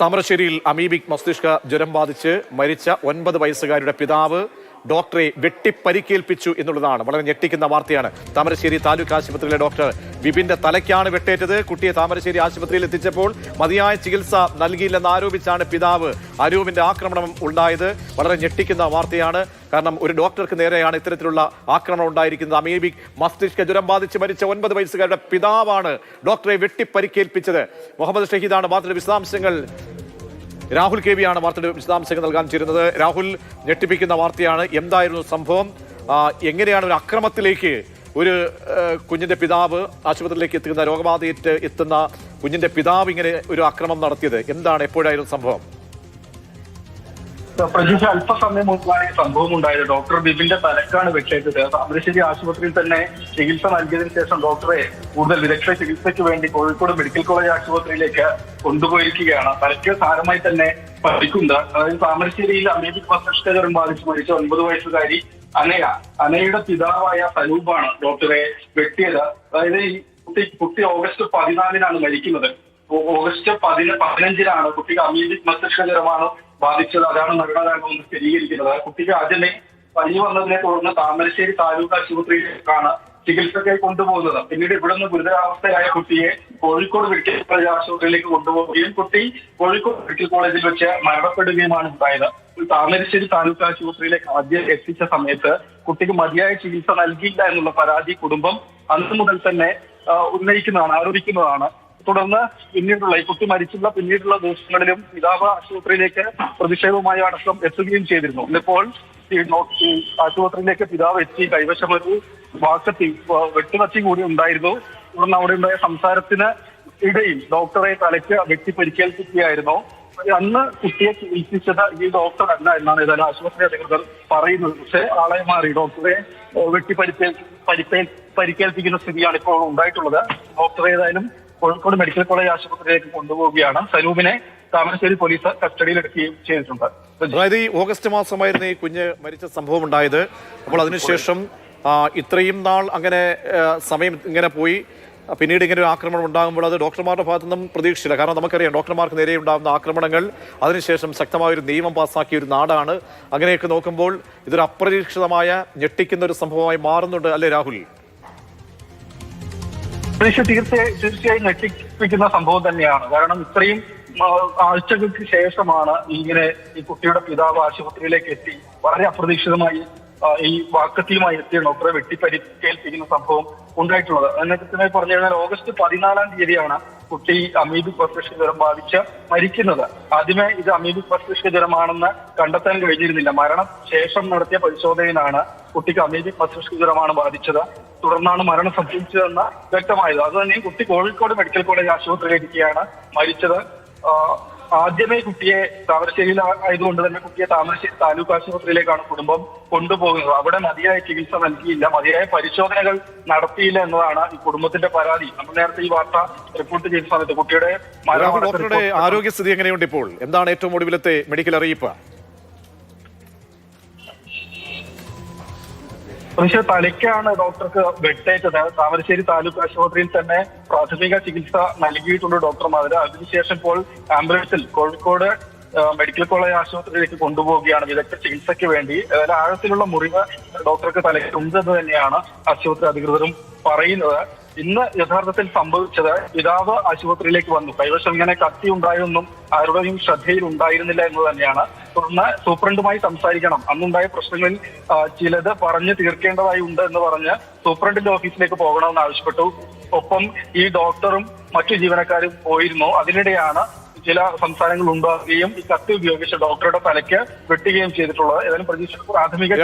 താമരശ്ശേരിയിൽ അമീബിക് മസ്തിഷ്ക ജ്വരം ബാധിച്ച് മരിച്ച ഒൻപത് വയസ്സുകാരുടെ പിതാവ് ഡോക്ടറെ വെട്ടിപ്പരിക്കേൽപ്പിച്ചു എന്നുള്ളതാണ്. വളരെ ഞെട്ടിക്കുന്ന വാർത്തയാണ്. താമരശ്ശേരി താലൂക്ക് ആശുപത്രിയിലെ ഡോക്ടർ വിപിന്റെ തലയ്ക്കാണ് വെട്ടേറ്റത്. കുട്ടിയെ താമരശ്ശേരി ആശുപത്രിയിൽ എത്തിച്ചപ്പോൾ മതിയായ ചികിത്സ നൽകിയില്ലെന്ന് ആരോപിച്ചാണ് പിതാവ് അരൂപിന്റെ ആക്രമണം ഉണ്ടായത്. വളരെ ഞെട്ടിക്കുന്ന വാർത്തയാണ്. കാരണം ഒരു ഡോക്ടർക്ക് നേരെയാണ് ഇത്തരത്തിലുള്ള ആക്രമണം ഉണ്ടായിരിക്കുന്നത്. അമീബിക് മസ്തിഷ്ക ജ്വരം ബാധിച്ച് മരിച്ച ഒൻപത് വയസ്സുകാരുടെ പിതാവാണ് ഡോക്ടറെ വെട്ടിപ്പരിക്കേൽപ്പിച്ചത്. മുഹമ്മദ് ഷഹീദാണ് വാർത്തയുടെ വിശദാംശങ്ങൾ. രാഹുൽ കെ വിയാണ് വാർത്തയുടെ വിശദാംശങ്ങൾ നൽകാൻ ചേരുന്നത്. രാഹുൽ ഞെട്ടിപ്പിക്കുന്ന വാർത്തയാണ്. എന്തായിരുന്നു സംഭവം? എങ്ങനെയാണ് ഒരു അക്രമത്തിലേക്ക് ഒരു കുഞ്ഞിന്റെ പിതാവ് ആശുപത്രിയിലേക്ക് എത്തുന്ന രോഗബാധയേറ്റ് എത്തുന്ന കുഞ്ഞിന്റെ പിതാവ് ഇങ്ങനെ ഒരു അക്രമം നടത്തിയത്? എന്താണ് എപ്പോഴായിരുന്നു സംഭവം? പ്രതീക്ഷ അല്പസമയം മുമ്പാണ് ഈ സംഭവം ഉണ്ടായത് ഡോക്ടർ ബിബിന്റെ തലക്കാണ് വെട്ടേറ്റത് താമരശ്ശേരി ആശുപത്രിയിൽ തന്നെ ചികിത്സ നൽകിയതിനു ശേഷം ഡോക്ടറെ കൂടുതൽ വിദഗ്ധ ചികിത്സയ്ക്ക് വേണ്ടി കോഴിക്കോട് മെഡിക്കൽ കോളേജ് ആശുപത്രിയിലേക്ക് കൊണ്ടുപോയിരിക്കുകയാണ്. തലയ്ക്ക് സാരമായി തന്നെ പരിക്കുണ്ട് അതായത് താമരശ്ശേരിയിൽ അമേരിക്ക മസ്തിഷ്കജരം ബാധിച്ച് മരിച്ച ഒൻപത് വയസ്സുകാരി അനയ അനയുടെ പിതാവായ സലൂബാണ് ഡോക്ടറെ വെട്ടിയത്. അതായത് ഈ കുട്ടി കുട്ടി ഓഗസ്റ്റ് പതിനാലിനാണ് മരിക്കുന്നത്. ഓ- പതിനഞ്ചിലാണ് കുട്ടിക്ക് അമീബിക് മസ്തിഷ്കജ്വരമാണ് ബാധിച്ചത്. അതാണ് മരണകാരണമെന്ന് സ്ഥിരീകരിക്കുന്നത്. കുട്ടിക്ക് ആദ്യമേ പനി വന്നതിനെ തുടർന്ന് താമരശ്ശേരി താലൂക്ക് ആശുപത്രിയിലേക്കാണ് ചികിത്സയ്ക്കായി കൊണ്ടുപോകുന്നത്. പിന്നീട് ഇവിടെ നിന്ന് ഗുരുതരാവസ്ഥയായ കുട്ടിയെ കോഴിക്കോട് മെഡിക്കൽ കോളേജ് ആശുപത്രിയിലേക്ക് കൊണ്ടുപോവുകയും കുട്ടി കോഴിക്കോട് മെഡിക്കൽ കോളേജിൽ വെച്ച് മരണപ്പെടുകയുമാണ് ഉണ്ടായത്. താമരശ്ശേരി താലൂക്ക് ആശുപത്രിയിലേക്ക് ആദ്യം എത്തിച്ച സമയത്ത് കുട്ടിക്ക് മതിയായ ചികിത്സ നൽകിയില്ല എന്നുള്ള പരാതി കുടുംബം അന്ന് മുതൽ തന്നെ ഉന്നയിക്കുന്നതാണ് ആരോപിക്കുന്നതാണ്. തുടർന്ന് പിന്നീടുള്ള ഈ കുട്ടി മരിച്ചുള്ള പിന്നീടുള്ള ദിവസങ്ങളിലും പിതാവ് ആശുപത്രിയിലേക്ക് പ്രതിഷേധവുമായി അടക്കം എത്തുകയും ചെയ്തിരുന്നു. ഇന്നിപ്പോൾ ഈ ആശുപത്രിയിലേക്ക് പിതാവ് എത്തി കൈവശം ഒരു വാക്കത്തി വെട്ടുകത്തി കൂടി ഉണ്ടായിരുന്നു. തുടർന്ന് അവിടെ ഉണ്ടായ സംസാരത്തിന് ഇടയിൽ ഡോക്ടറെ തലയ്ക്ക് വെട്ടി പരിക്കേൽപ്പിക്കുകയായിരുന്നു. അന്ന് കുട്ടിയെ ചികിത്സിച്ചത് ഈ ഡോക്ടർ അല്ല എന്നാണ് ഏതായാലും ആശുപത്രി അധികൃതർ പറയുന്നത്. പക്ഷേ ആളെ മാറി. ഡോക്ടറെ വെട്ടി പരിക്കേ പരിക്കേ പരിക്കേൽപ്പിക്കുന്ന സ്ഥിതിയാണ് ഇപ്പോൾ ഉണ്ടായിട്ടുള്ളത്. ഡോക്ടറെ ഏതായാലും കോഴിക്കോട് മെഡിക്കൽ കോളേജ് ആശുപത്രിയിലേക്ക് കൊണ്ടുപോവുകയാണ്. സലൂബിനെ താമരശ്ശേരി പോലീസ് കസ്റ്റഡിയിലെടുക്കുകയും ചെയ്തിട്ടുണ്ട്. അതായത് ഈ ഓഗസ്റ്റ് മാസമായിരുന്നു ഈ കുഞ്ഞ് മരിച്ച സംഭവം ഉണ്ടായത് അപ്പോൾ അതിനുശേഷം ഇത്രയും നാൾ അങ്ങനെ സമയം ഇങ്ങനെ പോയി. പിന്നീട് ഇങ്ങനെ ഒരു ആക്രമണം ഉണ്ടാകുമ്പോൾ അത് ഡോക്ടർമാരുടെ ഭാഗത്തു നിന്നും പ്രതീക്ഷിച്ചില്ല. കാരണം നമുക്കറിയാം ഡോക്ടർമാർക്ക് നേരെ ഉണ്ടാകുന്ന ആക്രമണങ്ങൾ അതിനുശേഷം ശക്തമായ ഒരു നിയമം പാസ്സാക്കിയ ഒരു നാടാണ്. അങ്ങനെയൊക്കെ നോക്കുമ്പോൾ ഇതൊരു അപ്രതീക്ഷിതമായ ഞെട്ടിക്കുന്ന ഒരു സംഭവമായി മാറുന്നുണ്ട് അല്ലേ രാഹുൽ? പ്രതീക്ഷ തീർച്ചയായും തീർച്ചയായും ഞെട്ടിപ്പിക്കുന്ന സംഭവം തന്നെയാണ്. കാരണം ഇത്രയും ആഴ്ചകൾക്ക് ശേഷമാണ് ഇങ്ങനെ ഈ കുട്ടിയുടെ പിതാവ് ആശുപത്രിയിലേക്ക് എത്തി വളരെ അപ്രതീക്ഷിതമായി ഈ വാക്കത്തിയുമായി എത്തിയ ഡോക്ടറെ വെട്ടിപ്പരിക്കേൽപ്പിക്കുന്ന സംഭവം ഉണ്ടായിട്ടുള്ളത്. അതിനെ പറഞ്ഞു കഴിഞ്ഞാൽ ഓഗസ്റ്റ് പതിനാലാം തീയതിയാണ് കുട്ടി അമീബിക് മസ്തിഷ്ക ജ്വരം ബാധിച്ച് മരിക്കുന്നത്. ആദ്യമേ ഇത് അമീബിക് മസ്തിഷ്ക ജ്വരമാണെന്ന് കണ്ടെത്താൻ കഴിഞ്ഞിരുന്നില്ല. മരണം ശേഷം നടത്തിയ പരിശോധനയിലാണ് കുട്ടിക്ക് അമീബിക് മസ്തിഷ്ക ജ്വരമാണ് ബാധിച്ചത്. തുടർന്നാണ് മരണം സംഭവിച്ചതെന്ന് വ്യക്തമായത്. അത് തന്നെ കുട്ടി കോഴിക്കോട് മെഡിക്കൽ കോളേജ് ആശുപത്രിയിലിരിക്കുകയാണ്. മരിച്ചത് ആദ്യമേ കുട്ടിയെ താമരശ്ശേരിയിൽ ആയതുകൊണ്ട് തന്നെ കുട്ടിയെ താമരശ്ശേരി താലൂക്ക് ആശുപത്രിയിലേക്കാണ് കുടുംബം കൊണ്ടുപോകുന്നത്. അവിടെ മതിയായ ചികിത്സ നൽകിയില്ല. മതിയായ പരിശോധനകൾ നടത്തിയില്ല എന്നതാണ് ഈ കുടുംബത്തിന്റെ പരാതി. നമ്മൾ നേരത്തെ ഈ വാർത്ത റിപ്പോർട്ട് ചെയ്ത സമയത്ത് കുട്ടിയുടെ ആരോഗ്യസ്ഥിതി എങ്ങനെയുണ്ട് ഇപ്പോൾ? എന്താണ് ഏറ്റവും ഒടുവിലത്തെ മെഡിക്കൽ അറിയിപ്പ്? പക്ഷേ തലയ്ക്കാണ് ഡോക്ടർക്ക് വെട്ടേറ്റത്. താമരശ്ശേരി താലൂക്ക് ആശുപത്രിയിൽ തന്നെ പ്രാഥമിക ചികിത്സ നൽകിയിട്ടുണ്ട് ഡോക്ടർമാർ. അതിനുശേഷം ഇപ്പോൾ ആംബുലൻസിൽ കോഴിക്കോട് മെഡിക്കൽ കോളേജ് ആശുപത്രിയിലേക്ക് കൊണ്ടുപോവുകയാണ്. വിദഗ്ധ ചികിത്സയ്ക്ക് വേണ്ടി ആഴത്തിലുള്ള മുറിവ് ഡോക്ടർക്ക് തലയ്ക്കുണ്ടെന്ന് തന്നെയാണ് ആശുപത്രി അധികൃതരും പറയുന്നത്. ഇന്ന് യഥാർത്ഥത്തിൽ സംഭവിച്ചത് പിതാവ് ആശുപത്രിയിലേക്ക് വന്നു. കൈവശം ഇങ്ങനെ കത്തി ഉണ്ടായൊന്നും ആരുടെയും ശ്രദ്ധയിൽ ഉണ്ടായിരുന്നില്ല എന്ന് തന്നെയാണ് തുടർന്ന് സൂപ്രണ്ടുമായി സംസാരിക്കണം. അന്നുണ്ടായ പ്രശ്നങ്ങളിൽ ചിലത് പറഞ്ഞു തീർക്കേണ്ടതായി ഉണ്ട് എന്ന് പറഞ്ഞ് സൂപ്രണ്ടിന്റെ ഓഫീസിലേക്ക് പോകണമെന്ന് ആവശ്യപ്പെട്ടു. ഒപ്പം ഈ ഡോക്ടറും മറ്റു ജീവനക്കാരും പോയിരുന്നു. അതിനിടെയാണ് ചില സംസ്ഥാനങ്ങൾ ഉണ്ടാവുകയും ഈ കത്തി ഉപയോഗിച്ച് ഡോക്ടറുടെ തലയ്ക്ക് വെട്ടുകയും ചെയ്തിട്ടുള്ളത്. ഏതായാലും പ്രതീക്ഷ പ്രാഥമിക